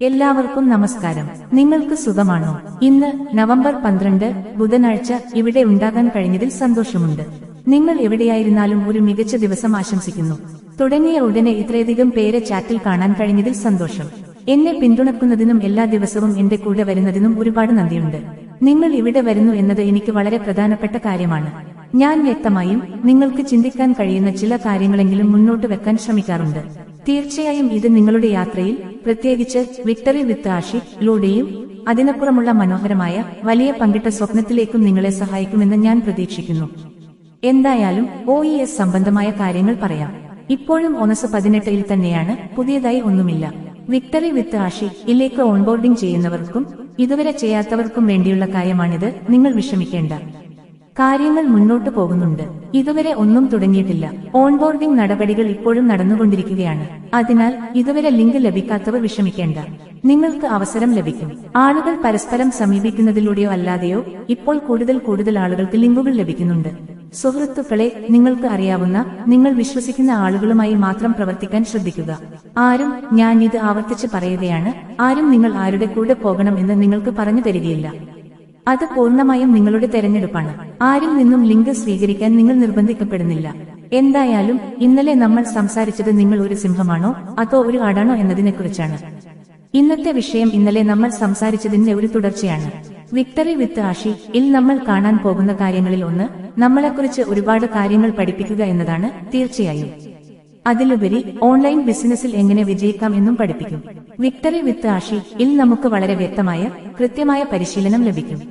എല്ലാവർക്കും നമസ്കാരം. നിങ്ങൾക്ക് സുഖമാണോ? ഇന്ന് നവംബർ പന്ത്രണ്ട് ബുധനാഴ്ച ഇവിടെ ഉണ്ടാകാൻ കഴിഞ്ഞതിൽ സന്തോഷമുണ്ട്. നിങ്ങൾ എവിടെയായിരുന്നാലും ഒരു മികച്ച ദിവസം ആശംസിക്കുന്നു. തുടങ്ങിയ ഉടനെ ഇത്രയധികം പേരെ ചാറ്റിൽ കാണാൻ കഴിഞ്ഞതിൽ സന്തോഷം. എന്നെ പിന്തുണക്കുന്നതിനും എല്ലാ ദിവസവും എന്റെ കൂടെ വരുന്നതിനും ഒരുപാട് നന്ദിയുണ്ട്. നിങ്ങൾ ഇവിടെ വരുന്നു എന്നത് എനിക്ക് വളരെ പ്രധാനപ്പെട്ട കാര്യമാണ്. ഞാൻ വ്യക്തമായും നിങ്ങൾക്ക് ചിന്തിക്കാൻ കഴിയുന്ന ചില കാര്യങ്ങളെങ്കിലും മുന്നോട്ട് വെക്കാൻ ശ്രമിക്കാറുണ്ട്. തീർച്ചയായും ഇത് നിങ്ങളുടെ യാത്രയിൽ പ്രത്യേകിച്ച് വിക്ടറി വിത്ത് ആഷിലൂടെയും അതിനപ്പുറമുള്ള മനോഹരമായ വലിയ പങ്കിട്ട സ്വപ്നത്തിലേക്കും നിങ്ങളെ സഹായിക്കുമെന്ന് ഞാൻ പ്രതീക്ഷിക്കുന്നു. എന്തായാലും ഒ ഇ എസ് സംബന്ധമായ കാര്യങ്ങൾ പറയാം. ഇപ്പോഴും ഒനസ് പതിനെട്ടിൽ തന്നെയാണ് പുതിയതായി ഒന്നുമില്ല. വിക്ടറി വിത്ത് ആഷി ഇലേക്ക് ഓൺബോർഡിംഗ് ചെയ്യുന്നവർക്കും ഇതുവരെ ചെയ്യാത്തവർക്കും വേണ്ടിയുള്ള കാര്യമാണിത് നിങ്ങൾ വിഷമിക്കേണ്ട. കാര്യങ്ങൾ മുന്നോട്ട് പോകുന്നുണ്ട്. ഇതുവരെ ഒന്നും തുടങ്ങിയിട്ടില്ല. ഓൺബോർഡിംഗ് നടപടികൾ ഇപ്പോഴും നടന്നുകൊണ്ടിരിക്കുകയാണ്. അതിനാൽ ഇതുവരെ ലിങ്ക് ലഭിക്കാത്തവർ വിഷമിക്കേണ്ട. നിങ്ങൾക്ക് അവസരം ലഭിക്കും. ആളുകൾ പരസ്പരം സമീപിക്കുന്നതിലൂടെയോ അല്ലാതെയോ ഇപ്പോൾ കൂടുതൽ കൂടുതൽ ആളുകൾക്ക് ലിങ്കുകൾ ലഭിക്കുന്നുണ്ട്. സുഹൃത്തുക്കളെ നിങ്ങൾക്ക് അറിയാവുന്ന നിങ്ങൾ വിശ്വസിക്കുന്ന ആളുകളുമായി മാത്രം പ്രവർത്തിക്കാൻ ശ്രദ്ധിക്കുക. ആരും ഞാൻ ഇത് ആവർത്തിച്ച് പറയുകയാണ്. ആരും നിങ്ങൾ ആരുടെ കൂടെ പോകണം എന്ന് നിങ്ങൾക്ക് പറഞ്ഞു തരികയില്ല. അത് പൂർണമായും നിങ്ങളുടെ തെരഞ്ഞെടുപ്പാണ്. ആരിൽ നിന്നും ലിങ്ക് സ്വീകരിക്കാൻ നിങ്ങൾ നിർബന്ധിക്കപ്പെടുന്നില്ല. എന്തായാലും ഇന്നലെ നമ്മൾ സംസാരിച്ചത് നിങ്ങൾ ഒരു സിംഹമാണോ അതോ ഒരു ആടാണോ എന്നതിനെക്കുറിച്ചാണ്. ഇന്നത്തെ വിഷയം ഇന്നലെ നമ്മൾ സംസാരിച്ചതിന്റെ ഒരു തുടർച്ചയാണ്. വിക്ടറി വിത്ത് ആഷി ഇൽ നമ്മൾ കാണാൻ പോകുന്ന കാര്യങ്ങളിൽ ഒന്ന് നമ്മളെക്കുറിച്ച് ഒരുപാട് കാര്യങ്ങൾ പഠിപ്പിക്കുക എന്നതാണ് തീർച്ചയായും. അതിലുപരി ഓൺലൈൻ ബിസിനസ്സിൽ എങ്ങനെ വിജയിക്കാം എന്നും പഠിപ്പിക്കും. വിക്ടറി വിത്ത് ആഷി ഇൽ നമുക്ക് വളരെ വ്യക്തമായ കൃത്യമായ പരിശീലനം ലഭിക്കും.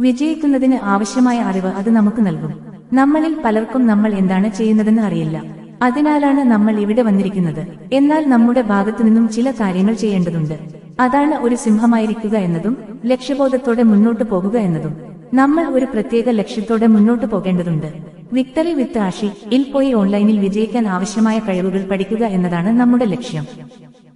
വിജയിക്കുന്നതിന് ആവശ്യമായ അറിവ് അത് നമുക്ക് നൽകും. നമ്മളിൽ പലർക്കും നമ്മൾ എന്താണ് ചെയ്യുന്നതെന്ന് അറിയില്ല. അതിനാലാണ് നമ്മൾ ഇവിടെ വന്നിരിക്കുന്നത്. എന്നാൽ നമ്മുടെ ഭാഗത്തു നിന്നും ചില കാര്യങ്ങൾ ചെയ്യേണ്ടതുണ്ട്. അതാണ് ഒരു സിംഹമായിരിക്കുക എന്നതും ലക്ഷ്യബോധത്തോടെ മുന്നോട്ട് പോകുക എന്നതും. നമ്മൾ ഒരു പ്രത്യേക ലക്ഷ്യത്തോടെ മുന്നോട്ട് പോകേണ്ടതുണ്ട്. വിക്ടറി വിത്ത് ആഷി ഇൽ പോയി ഓൺലൈനിൽ വിജയിക്കാൻ ആവശ്യമായ കഴിവുകൾ പഠിക്കുക എന്നതാണ് നമ്മുടെ ലക്ഷ്യം.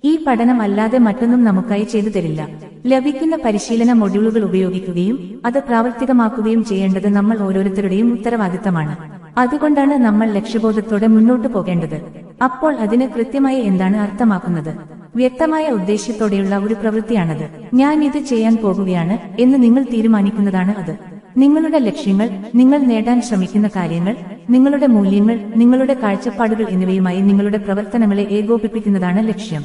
ഈ പഠനം അല്ലാതെ മറ്റൊന്നും നമുക്കായി ചെയ്തു തരില്ല. ലഭിക്കുന്ന പരിശീലന മൊഡ്യൂളുകൾ ഉപയോഗിക്കുകയും അത് പ്രാവർത്തികമാക്കുകയും ചെയ്യേണ്ടത് നമ്മൾ ഓരോരുത്തരുടെയും ഉത്തരവാദിത്തമാണ്. അതുകൊണ്ടാണ് നമ്മൾ ലക്ഷ്യബോധത്തോടെ മുന്നോട്ട് പോകേണ്ടത്. അപ്പോൾ അതിന് കൃത്യമായി എന്താണ് അർത്ഥമാക്കുന്നത്? വ്യക്തമായ ഉദ്ദേശ്യത്തോടെയുള്ള ഒരു പ്രവൃത്തിയാണത്. ഞാൻ ഇത് ചെയ്യാൻ പോകുകയാണ് എന്ന് നിങ്ങൾ തീരുമാനിക്കുന്നതാണ് അത്. നിങ്ങളുടെ ലക്ഷ്യങ്ങൾ നിങ്ങൾ നേടാൻ ശ്രമിക്കുന്ന കാര്യങ്ങൾ നിങ്ങളുടെ മൂല്യങ്ങൾ നിങ്ങളുടെ കാഴ്ചപ്പാടുകൾ എന്നിവയുമായി നിങ്ങളുടെ പ്രവർത്തനങ്ങളെ ഏകോപിപ്പിക്കുന്നതാണ് ലക്ഷ്യം.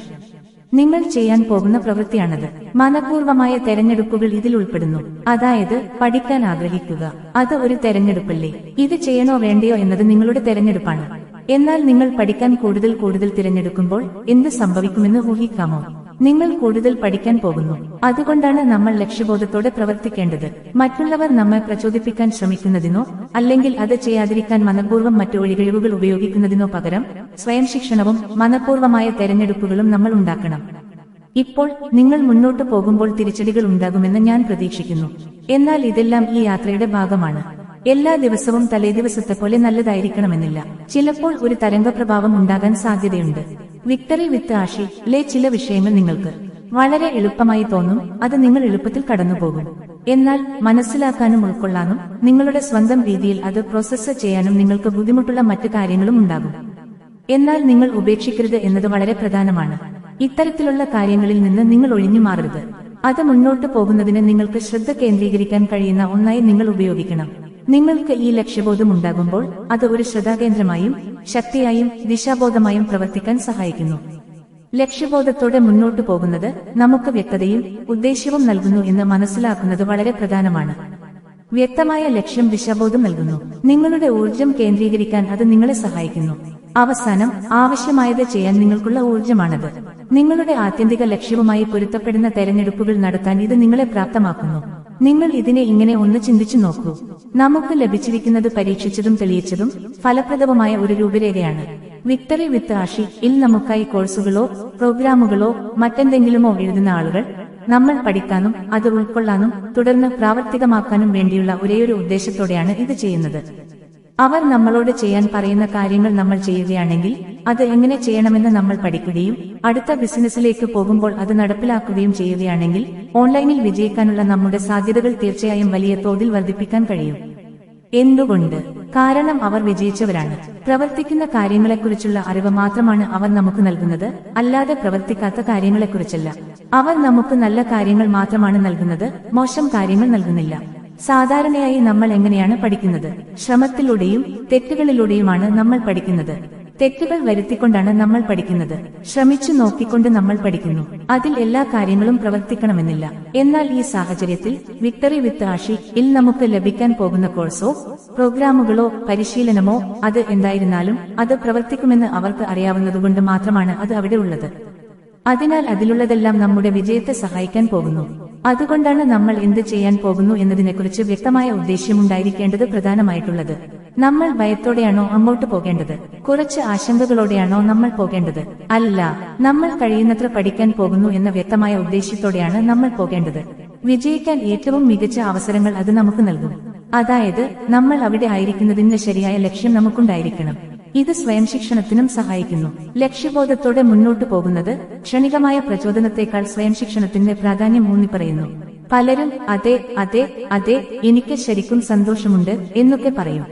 നിങ്ങൾ ചെയ്യാൻ പോകുന്ന പ്രവൃത്തിയാണത്. മനഃപൂർവമായ തെരഞ്ഞെടുപ്പുകൾ ഇതിൽ ഉൾപ്പെടുന്നു. അതായത് പഠിക്കാൻ ആഗ്രഹിക്കുക. അത് ഒരു തെരഞ്ഞെടുപ്പല്ലേ? ഇത് ചെയ്യണോ വേണ്ടയോ എന്നത് നിങ്ങളുടെ തെരഞ്ഞെടുപ്പാണ്. എന്നാൽ നിങ്ങൾ പഠിക്കാൻ കൂടുതൽ കൂടുതൽ തിരഞ്ഞെടുക്കുമ്പോൾ എന്ത് സംഭവിക്കുമെന്ന് ഊഹിക്കാമോ? നിങ്ങൾ കൂടുതൽ പഠിക്കാൻ പോകുന്നു. അതുകൊണ്ടാണ് നമ്മൾ ലക്ഷ്യബോധത്തോടെ പ്രവർത്തിക്കേണ്ടത്. മറ്റുള്ളവർ നമ്മെ പ്രചോദിപ്പിക്കാൻ ശ്രമിക്കുന്നതിനോ അല്ലെങ്കിൽ അത് ചെയ്യാതിരിക്കാൻ മനഃപൂർവം മറ്റു ഒഴികഴിവുകൾ ഉപയോഗിക്കുന്നതിനോ പകരം സ്വയം ശിക്ഷണവും മനഃപൂർവമായ തെരഞ്ഞെടുപ്പുകളും നമ്മൾ ഉണ്ടാക്കണം. ഇപ്പോൾ നിങ്ങൾ മുന്നോട്ട് പോകുമ്പോൾ തിരിച്ചടികൾ ഉണ്ടാകുമെന്ന് ഞാൻ പ്രതീക്ഷിക്കുന്നു. എന്നാൽ ഇതെല്ലാം ഈ യാത്രയുടെ ഭാഗമാണ്. എല്ലാ ദിവസവും തലേദിവസത്തെ പോലെ നല്ലതായിരിക്കണമെന്നില്ല. ചിലപ്പോൾ ഒരു തരംഗപ്രഭാവം ഉണ്ടാകാൻ സാധ്യതയുണ്ട്. വിക്ടറി വിത്ത് ആഷി ലെ ചില വിഷയങ്ങൾ നിങ്ങൾക്ക്. വളരെ എളുപ്പമായി തോന്നും അത് നിങ്ങൾ എളുപ്പത്തിൽ കടന്നുപോകും. എന്നാൽ മനസ്സിലാക്കാനും ഉൾക്കൊള്ളാനും നിങ്ങളുടെ സ്വന്തം രീതിയിൽ അത് പ്രോസസ്സ് ചെയ്യാനും നിങ്ങൾക്ക് ബുദ്ധിമുട്ടുള്ള മറ്റു കാര്യങ്ങളും ഉണ്ടാകും. എന്നാൽ നിങ്ങൾ ഉപേക്ഷിക്കരുത് എന്നത് വളരെ പ്രധാനമാണ്. ഇത്തരത്തിലുള്ള കാര്യങ്ങളിൽ നിന്ന് നിങ്ങൾ ഒഴിഞ്ഞു മാറരുത്. അത് മുന്നോട്ട് പോകുന്നതിന് നിങ്ങൾക്ക് ശ്രദ്ധ കേന്ദ്രീകരിക്കാൻ കഴിയുന്ന ഒന്നായി നിങ്ങൾ ഉപയോഗിക്കണം. നിങ്ങൾക്ക് ഈ ലക്ഷ്യബോധം ഉണ്ടാകുമ്പോൾ അത് ഒരു ശ്രദ്ധാകേന്ദ്രമായും ശക്തിയായും ദിശാബോധമായും പ്രവർത്തിക്കാൻ സഹായിക്കുന്നു. ലക്ഷ്യബോധത്തോടെ മുന്നോട്ടു പോകുന്നത് നമുക്ക് വ്യക്തതയും ഉദ്ദേശ്യവും നൽകുന്നു എന്ന് മനസ്സിലാക്കുന്നത് വളരെ പ്രധാനമാണ്. വ്യക്തമായ ലക്ഷ്യം ദിശാബോധം നൽകുന്നു. നിങ്ങളുടെ ഊർജം കേന്ദ്രീകരിക്കാൻ അത് നിങ്ങളെ സഹായിക്കുന്നു. അവസാനം ആവശ്യമായത് ചെയ്യാൻ നിങ്ങൾക്കുള്ള ഊർജമാണത് നിങ്ങളുടെ ആത്യന്തിക ലക്ഷ്യവുമായി പൊരുത്തപ്പെടുന്ന തെരഞ്ഞെടുപ്പുകൾ നടത്താൻ ഇത് നിങ്ങളെ പ്രാപ്തമാക്കുന്നു. നിങ്ങൾ ഇതിനെ ഇങ്ങനെ ഒന്ന് ചിന്തിച്ചു നോക്കൂ. നമുക്ക് ലഭിച്ചിരിക്കുന്നത് പരീക്ഷിച്ചതും തെളിയിച്ചതും ഫലപ്രദവുമായ ഒരു രൂപരേഖയാണ്. വിക്ടറി വിത്ത് ആഷി ഇൽ നമുക്കായി കോഴ്സുകളോ പ്രോഗ്രാമുകളോ മറ്റെന്തെങ്കിലുമോ എഴുതുന്ന ആളുകൾ നമ്മൾ പഠിക്കാനും അത് ഉൾക്കൊള്ളാനും തുടർന്ന് പ്രാവർത്തികമാക്കാനും വേണ്ടിയുള്ള ഒരേയൊരു ഉദ്ദേശത്തോടെയാണ് ഇത് ചെയ്യുന്നത്. അവർ നമ്മളോട് ചെയ്യാൻ പറയുന്ന കാര്യങ്ങൾ നമ്മൾ ചെയ്യുകയാണെങ്കിൽ അത് എങ്ങനെ ചെയ്യണമെന്ന് നമ്മൾ പഠിക്കുകയും അടുത്ത ബിസിനസ്സിലേക്ക് പോകുമ്പോൾ അത് നടപ്പിലാക്കുകയും ചെയ്യുകയാണെങ്കിൽ ഓൺലൈനിൽ വിജയിക്കാനുള്ള നമ്മുടെ സാധ്യതകൾ തീർച്ചയായും വലിയ തോതിൽ വർദ്ധിപ്പിക്കാൻ കഴിയും. എന്തുകൊണ്ട്? കാരണം അവർ വിജയിച്ചവരാണ്. പ്രവർത്തിക്കുന്ന കാര്യങ്ങളെക്കുറിച്ചുള്ള അറിവ് മാത്രമാണ് അവർ നമുക്ക് നൽകുന്നത്. അല്ലാതെ പ്രവർത്തിക്കാത്ത കാര്യങ്ങളെക്കുറിച്ചല്ല. അവർ നമുക്ക് നല്ല കാര്യങ്ങൾ മാത്രമാണ് നൽകുന്നത്. മോശം കാര്യങ്ങൾ നൽകുന്നില്ല. സാധാരണയായി നമ്മൾ എങ്ങനെയാണ് പഠിക്കുന്നത്? ശ്രമത്തിലൂടെയും തെറ്റുകളിലൂടെയുമാണ് നമ്മൾ പഠിക്കുന്നത്. തെറ്റുകൾ വരുത്തിക്കൊണ്ടാണ് നമ്മൾ പഠിക്കുന്നത്. ശ്രമിച്ചു നോക്കിക്കൊണ്ട് നമ്മൾ പഠിക്കുന്നു. അതിൽ എല്ലാ കാര്യങ്ങളും പ്രവർത്തിക്കണമെന്നില്ല. എന്നാൽ ഈ സാഹചര്യത്തിൽ വിക്ടറി വിത്ത് ആഷി ഇൽ നമുക്ക് ലഭിക്കാൻ പോകുന്ന കോഴ്സോ പ്രോഗ്രാമുകളോ പരിശീലനമോ അത് എന്തായിരുന്നാലും അത് പ്രവർത്തിക്കുമെന്ന് അവർക്ക് അറിയാവുന്നതുകൊണ്ട് മാത്രമാണ് അത് അവിടെ ഉള്ളത്. അതിനാൽ അതിലുള്ളതെല്ലാം നമ്മുടെ വിജയത്തെ സഹായിക്കാൻ പോകുന്നു. അതുകൊണ്ടാണ് നമ്മൾ എന്ത് ചെയ്യാൻ പോകുന്നു എന്നതിനെക്കുറിച്ച് വ്യക്തമായ ഉദ്ദേശ്യമുണ്ടായിരിക്കേണ്ടത് പ്രധാനമായിട്ടുള്ളത്. നമ്മൾ ഭയത്തോടെയാണോ അങ്ങോട്ട് പോകേണ്ടത്? കുറച്ച് ആശങ്കകളോടെയാണോ നമ്മൾ പോകേണ്ടത്? അല്ല നമ്മൾ കഴിയുന്നത്ര പഠിക്കാൻ പോകുന്നു എന്ന വ്യക്തമായ ഉദ്ദേശ്യത്തോടെയാണ് നമ്മൾ പോകേണ്ടത്. വിജയിക്കാൻ ഏറ്റവും മികച്ച അവസരങ്ങൾ അത് നമുക്ക് നൽകും. അതായത് നമ്മൾ അവിടെ ആയിരിക്കുന്നതിന്റെ ശരിയായ ലക്ഷ്യം നമുക്കുണ്ടായിരിക്കണം. ഇത് സ്വയം ശിക്ഷണത്തിനും സഹായിക്കുന്നു. ലക്ഷ്യബോധത്തോടെ മുന്നോട്ടു പോകുന്നത് ക്ഷണികമായ പ്രചോദനത്തെക്കാൾ സ്വയം ശിക്ഷണത്തിന്റെ പ്രാധാന്യം ഊന്നിപ്പറയുന്നു പലരും അതെ അതെ അതെ എനിക്ക് ശരിക്കും സന്തോഷമുണ്ട് എന്നൊക്കെ പറയും.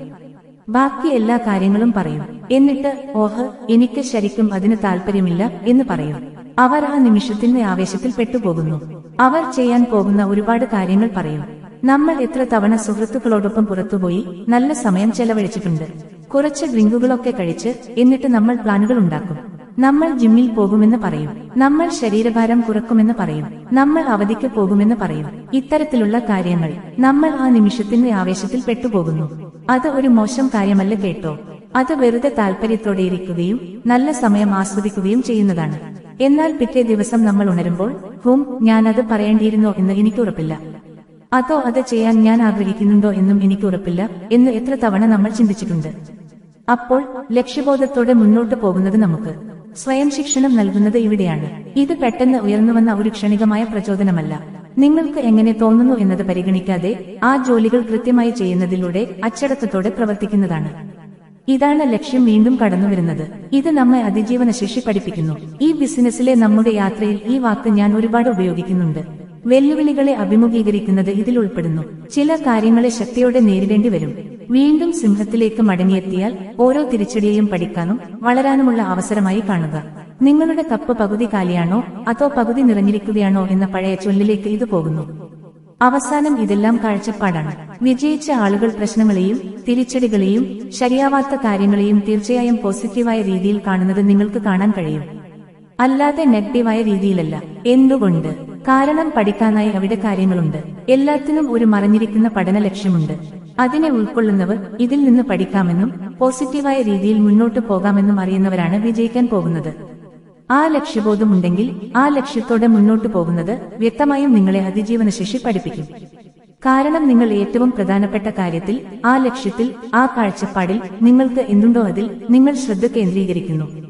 ബാക്കി എല്ലാ കാര്യങ്ങളും പറയും. എന്നിട്ട് ഓഹ് എനിക്ക് ശരിക്കും അതിന് താല്പര്യമില്ല എന്ന് പറയും. അവർ ആ നിമിഷത്തിന്റെ ആവേശത്തിൽ പെട്ടുപോകുന്നു. അവർ ചെയ്യാൻ പോകുന്ന ഒരുപാട് കാര്യങ്ങൾ പറയും. നമ്മൾ എത്ര തവണ സുഹൃത്തുക്കളോടൊപ്പം പുറത്തുപോയി നല്ല സമയം ചെലവഴിച്ചിട്ടുണ്ട്. കുറച്ച് ഡ്രിങ്കുകളൊക്കെ കഴിച്ച് എന്നിട്ട് നമ്മൾ പ്ലാനുകൾ ഉണ്ടാക്കും. നമ്മൾ ജിമ്മിൽ പോകുമെന്ന് പറയും. നമ്മൾ ശരീരഭാരം കുറക്കുമെന്ന് പറയും. നമ്മൾ അവധിക്ക് പോകുമെന്ന് പറയും. ഇത്തരത്തിലുള്ള കാര്യങ്ങൾ നമ്മൾ ആ നിമിഷത്തിന്റെ ആവേശത്തിൽ പെട്ടുപോകുന്നു. അത് ഒരു മോശം കാര്യമല്ല കേട്ടോ. അത് വെറുതെ താല്പര്യത്തോടെ ഇരിക്കുകയും നല്ല സമയം ആസ്വദിക്കുകയും ചെയ്യുന്നതാണ്. എന്നാൽ പിറ്റേ ദിവസം നമ്മൾ ഉണരുമ്പോൾ ഹും ഞാനത് പറയേണ്ടിയിരുന്നോ എന്ന് എനിക്ക് ഉറപ്പില്ല. അതോ അത് ചെയ്യാൻ ഞാൻ ആഗ്രഹിക്കുന്നുണ്ടോ എന്നും എനിക്ക് ഉറപ്പില്ല എന്ന് എത്ര തവണ നമ്മൾ ചിന്തിച്ചിട്ടുണ്ട്. അപ്പോൾ ലക്ഷ്യബോധത്തോടെ മുന്നോട്ട് പോകുന്നത് നമുക്ക് സ്വയം ശിക്ഷണം നൽകുന്നത് ഇവിടെയാണ്. ഇത് പെട്ടെന്ന് ഉയർന്നുവന്ന ഒരു ക്ഷണികമായ പ്രചോദനമല്ല. നിങ്ങൾക്ക് എങ്ങനെ തോന്നുന്നു എന്നത് പരിഗണിക്കാതെ ആ ജോലികൾ കൃത്യമായി ചെയ്യുന്നതിലൂടെ അച്ചടക്കത്തോടെ പ്രവർത്തിക്കുന്നതാണ്. ഇതാണ് ലക്ഷ്യം വീണ്ടും കടന്നു വരുന്നത്. ഇത് നമ്മെ അതിജീവന ശേഷി പഠിപ്പിക്കുന്നു. ഈ ബിസിനസ്സിലെ നമ്മുടെ യാത്രയിൽ ഈ വാക്ക് ഞാൻ ഒരുപാട് ഉപയോഗിക്കുന്നുണ്ട്. വെല്ലുവിളികളെ അഭിമുഖീകരിക്കുന്നത് ഇതിൽ ഉൾപ്പെടുന്നു. ചില കാര്യങ്ങളെ ശക്തിയോടെ നേരിടേണ്ടി വരും. വീണ്ടും സിംഹത്തിലേക്ക് മടങ്ങിയെത്തിയാൽ ഓരോ തിരിച്ചടിയെയും പഠിക്കാനും വളരാനുമുള്ള അവസരമായി കാണുക. നിങ്ങളുടെ കപ്പ് പകുതി കാലിയാണോ അതോ പകുതി നിറഞ്ഞിരിക്കുകയാണോ എന്ന പഴയ ചൊല്ലിലേക്ക് ഇത് പോകുന്നു. അവസാനം ഇതെല്ലാം കാഴ്ചപ്പാടാണ്. വിജയിച്ച ആളുകൾ പ്രശ്നങ്ങളെയും തിരിച്ചടികളെയും ശരിയാവാത്ത കാര്യങ്ങളെയും തീർച്ചയായും പോസിറ്റീവായ രീതിയിൽ കാണുന്നത് നിങ്ങൾക്ക് കാണാൻ കഴിയും. അല്ലാതെ നെഗറ്റീവായ രീതിയിലല്ല. എന്തുകൊണ്ട്? കാരണം പഠിക്കാനായി അവിടെ കാര്യങ്ങളുണ്ട്. എല്ലാത്തിനും ഒരു മറഞ്ഞിരിക്കുന്ന പഠന ലക്ഷ്യമുണ്ട്. അതിനെ ഉൾക്കൊള്ളുന്നവർ ഇതിൽ നിന്ന് പഠിക്കാമെന്നും പോസിറ്റീവായ രീതിയിൽ മുന്നോട്ട് പോകാമെന്നും അറിയുന്നവരാണ് വിജയിക്കാൻ പോകുന്നത്. ആ ലക്ഷ്യബോധമുണ്ടെങ്കിൽ ആ ലക്ഷ്യത്തോടെ മുന്നോട്ട് പോകുന്നത് വ്യക്തമായും നിങ്ങളെ അതിജീവനശേഷി പഠിപ്പിക്കും. കാരണം നിങ്ങൾ ഏറ്റവും പ്രധാനപ്പെട്ട കാര്യത്തിൽ ആ ലക്ഷ്യത്തിൽ ആ കാഴ്ചപ്പാടിൽ നിങ്ങൾക്ക് എന്തുണ്ടോ അതിൽ നിങ്ങൾ ശ്രദ്ധ കേന്ദ്രീകരിക്കുന്നു.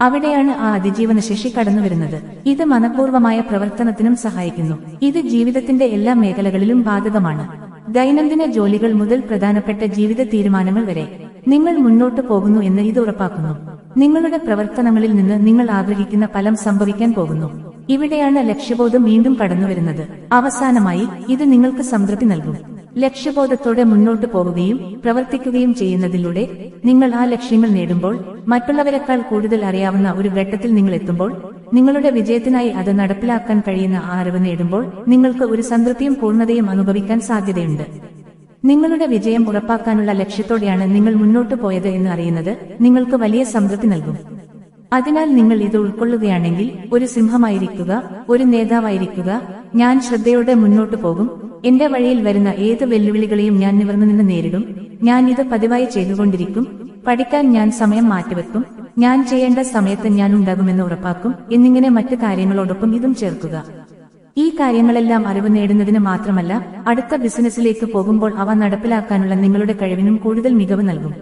അവിടെയാണ് ആ അതിജീവന ശേഷി കടന്നുവരുന്നത്. ഇത് മനഃപൂർവമായ പ്രവർത്തനത്തിനും സഹായിക്കുന്നു. ഇത് ജീവിതത്തിന്റെ എല്ലാ മേഖലകളിലും ബാധകമാണ്. ദൈനംദിന ജോലികൾ മുതൽ പ്രധാനപ്പെട്ട ജീവിത തീരുമാനങ്ങൾ വരെ നിങ്ങൾ മുന്നോട്ട് പോകുന്നു എന്ന് ഇത് ഉറപ്പാക്കുന്നു. നിങ്ങളുടെ പ്രവർത്തനങ്ങളിൽ നിന്ന് നിങ്ങൾ ആഗ്രഹിക്കുന്ന ഫലം സംഭവിക്കാൻ പോകുന്നു. ഇവിടെയാണ് ലക്ഷ്യബോധം വീണ്ടും കടന്നുവരുന്നത്. അവസാനമായി ഇത് നിങ്ങൾക്ക് സംതൃപ്തി നൽകും. ലക്ഷ്യബോധത്തോടെ മുന്നോട്ട് പോവുകയും പ്രവർത്തിക്കുകയും ചെയ്യുന്നതിലൂടെ നിങ്ങൾ ആ ലക്ഷ്യങ്ങൾ നേടുമ്പോൾ മറ്റുള്ളവരെക്കാൾ കൂടുതൽ അറിയാവുന്ന ഒരു ഘട്ടത്തിൽ നിങ്ങൾ എത്തുമ്പോൾ നിങ്ങളുടെ വിജയത്തിനായി അത് നടപ്പിലാക്കാൻ കഴിയുന്ന ആ അറിവ് നേടുമ്പോൾ നിങ്ങൾക്ക് ഒരു സംതൃപ്തിയും പൂർണതയും അനുഭവിക്കാൻ സാധ്യതയുണ്ട്. നിങ്ങളുടെ വിജയം ഉറപ്പാക്കാനുള്ള ലക്ഷ്യത്തോടെയാണ് നിങ്ങൾ മുന്നോട്ട് പോയത് എന്ന് അറിയുന്നത് നിങ്ങൾക്ക് വലിയ സംതൃപ്തി നൽകും. അതിനാൽ നിങ്ങൾ ഇത് ഉൾക്കൊള്ളുകയാണെങ്കിൽ ഒരു സിംഹമായിരിക്കുക ഒരു നേതാവായിരിക്കുക ഞാൻ ശ്രദ്ധയോടെ മുന്നോട്ട് പോകും എന്റെ വഴിയിൽ വരുന്ന ഏത് വെല്ലുവിളികളെയും ഞാൻ നിവർന്നു നിന്ന് നേരിടും. ഞാൻ ഇത് പതിവായി ചെയ്തുകൊണ്ടിരിക്കും. പഠിക്കാൻ ഞാൻ സമയം മാറ്റിവെക്കും. ഞാൻ ചെയ്യേണ്ട സമയത്ത് ഞാൻ ഉണ്ടാകുമെന്ന് ഉറപ്പാക്കും. എന്നിങ്ങനെ മറ്റു കാര്യങ്ങളോടൊപ്പം ഇതും ചേർക്കുക. ഈ കാര്യങ്ങളെല്ലാം അറിവ് നേടുന്നതിന് മാത്രമല്ല അടുത്ത ബിസിനസ്സിലേക്ക് പോകുമ്പോൾ അവ നടപ്പിലാക്കാനുള്ള നിങ്ങളുടെ കഴിവിനും കൂടുതൽ മികവ് നൽകും.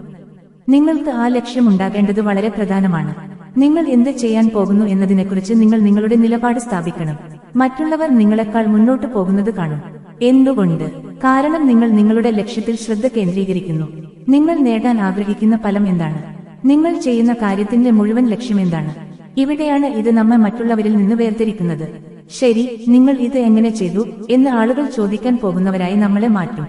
നിങ്ങൾക്ക് ആ ലക്ഷ്യം ഉണ്ടാകേണ്ടത് വളരെ പ്രധാനമാണ്. നിങ്ങൾ എന്ത് ചെയ്യാൻ പോകുന്നു എന്നതിനെക്കുറിച്ച് നിങ്ങൾ നിങ്ങളുടെ നിലപാട് സ്ഥാപിക്കണം. മറ്റുള്ളവർ നിങ്ങളെക്കാൾ മുന്നോട്ട് പോകുന്നത് കാണും. എന്തുകൊണ്ട്? കാരണം നിങ്ങൾ നിങ്ങളുടെ ലക്ഷ്യത്തിൽ ശ്രദ്ധ കേന്ദ്രീകരിക്കുന്നു. നിങ്ങൾ നേടാൻ ആഗ്രഹിക്കുന്ന ഫലം എന്താണ്? നിങ്ങൾ ചെയ്യുന്ന കാര്യത്തിന്റെ മുഴുവൻ ലക്ഷ്യം എന്താണ്? ഇവിടെയാണ് ഇത് നമ്മെ മറ്റുള്ളവരിൽ നിന്ന് വേർതിരിക്കുന്നത്. ശരി നിങ്ങൾ ഇത് എങ്ങനെ ചെയ്തു എന്ന് ആളുകൾ ചോദിക്കാൻ പോകുന്നവരായി നമ്മളെ മാറ്റും.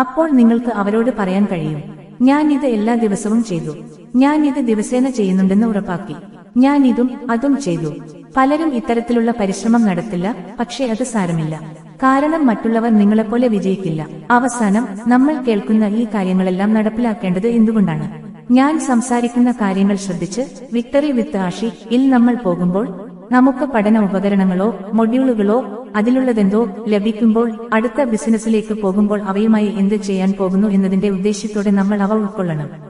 അപ്പോൾ നിങ്ങൾക്ക് അവരോട് പറയാൻ കഴിയും. ഞാൻ ഇത് എല്ലാ ദിവസവും ചെയ്തു. ഞാൻ ഇത് ദിവസേന ചെയ്യുന്നുണ്ടെന്ന് ഉറപ്പാക്കി. ഞാൻ ഇതും അതും ചെയ്തു. പലരും ഇത്തരത്തിലുള്ള പരിശ്രമം നടത്തില്ല പക്ഷേ അത് സാരമില്ല. കാരണം മറ്റുള്ളവർ നിങ്ങളെപ്പോലെ വിജയിക്കില്ല. അവസാനം നമ്മൾ കേൾക്കുന്ന ഈ കാര്യങ്ങളെല്ലാം നടപ്പിലാക്കേണ്ടത് എന്തുകൊണ്ടാണ്? ഞാൻ സംസാരിക്കുന്ന കാര്യങ്ങൾ ശ്രദ്ധിച്ച് വിക്ടറി വിത്ത് ആഷി ഇൽ നമ്മൾ പോകുമ്പോൾ നമുക്ക് പഠന ഉപകരണങ്ങളോ മൊഡ്യൂളുകളോ അതിലുള്ളതെന്തോ ലഭിക്കുമ്പോൾ അടുത്ത ബിസിനസ്സിലേക്ക് പോകുമ്പോൾ അവയുമായി എന്ത് ചെയ്യാൻ പോകുന്നു എന്നതിന്റെ ഉദ്ദേശ്യത്തോടെ നമ്മൾ അവ ഉൾക്കൊള്ളണം.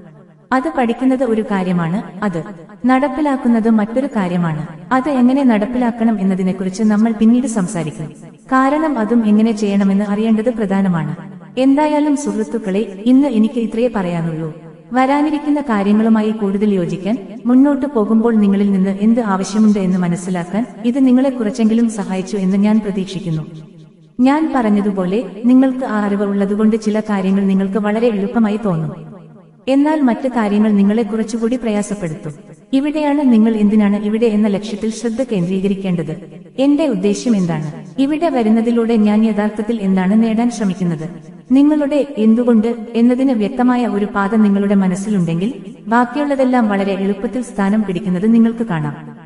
അത് പഠിക്കുന്നത് ഒരു കാര്യമാണ് അത് നടപ്പിലാക്കുന്നത് മറ്റൊരു കാര്യമാണ്. അത് എങ്ങനെ നടപ്പിലാക്കണം എന്നതിനെക്കുറിച്ച് നമ്മൾ പിന്നീട് സംസാരിക്കും. കാരണം അതും എങ്ങനെ ചെയ്യണമെന്ന് അറിയേണ്ടത് പ്രധാനമാണ്. എന്തായാലും സുഹൃത്തുക്കളെ ഇന്ന് എനിക്ക് ഇത്രയേ പറയാനുള്ളൂ. വരാനിരിക്കുന്ന കാര്യങ്ങളുമായി കൂടുതൽ യോജിക്കാൻ മുന്നോട്ടു പോകുമ്പോൾ നിങ്ങളിൽ നിന്ന് എന്ത് ആവശ്യമുണ്ട് എന്ന് മനസ്സിലാക്കാൻ ഇത് നിങ്ങളെ കുറച്ചെങ്കിലും സഹായിച്ചു എന്ന് ഞാൻ പ്രതീക്ഷിക്കുന്നു. ഞാൻ പറഞ്ഞതുപോലെ നിങ്ങൾക്ക് ആ അറിവ് ഉള്ളതുകൊണ്ട് ചില കാര്യങ്ങൾ നിങ്ങൾക്ക് വളരെ എളുപ്പമായി തോന്നും. എന്നാൽ മറ്റു കാര്യങ്ങൾ നിങ്ങളെ കുറച്ചുകൂടി പ്രയാസപ്പെടുത്തും. ഇവിടെയാണ് നിങ്ങൾ എന്തിനാണ് ഇവിടെ എന്ന ലക്ഷ്യത്തിൽ ശ്രദ്ധ കേന്ദ്രീകരിക്കേണ്ടത്. എന്റെ ഉദ്ദേശ്യം എന്താണ്? ഇവിടെ വരുന്നതിലൂടെ ഞാൻ യഥാർത്ഥത്തിൽ എന്താണ് നേടാൻ ശ്രമിക്കുന്നത്? നിങ്ങളുടെ എന്തുകൊണ്ട് എന്നതിന് വ്യക്തമായ ഒരു പാത നിങ്ങളുടെ മനസ്സിലുണ്ടെങ്കിൽ ബാക്കിയുള്ളതെല്ലാം വളരെ എളുപ്പത്തിൽ സ്ഥാനം പിടിക്കുന്നത് നിങ്ങൾക്ക് കാണാം.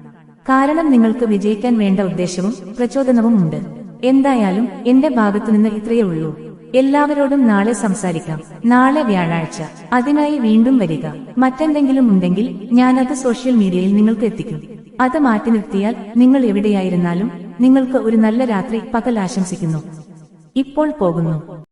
കാരണം നിങ്ങൾക്ക് വിജയിക്കാൻ വേണ്ട ഉദ്ദേശവും പ്രചോദനവും ഉണ്ട്. എന്തായാലും എന്റെ ഭാഗത്തുനിന്ന് ഇത്രയേ ഉള്ളൂ. എല്ലാവരോടും നാളെ സംസാരിക്കാം. നാളെ വ്യാഴാഴ്ച. അതിനായി വീണ്ടും വരിക. മറ്റെന്തെങ്കിലും ഉണ്ടെങ്കിൽ ഞാനത് സോഷ്യൽ മീഡിയയിൽ നിങ്ങൾക്ക് എത്തിക്കും. അത് മാറ്റി നിർത്തിയാൽ നിങ്ങൾ എവിടെയായിരുന്നാലും നിങ്ങൾക്ക് ഒരു നല്ല രാത്രി പകൽ ആശംസിക്കുന്നു. ഇപ്പോൾ പോകുന്നു.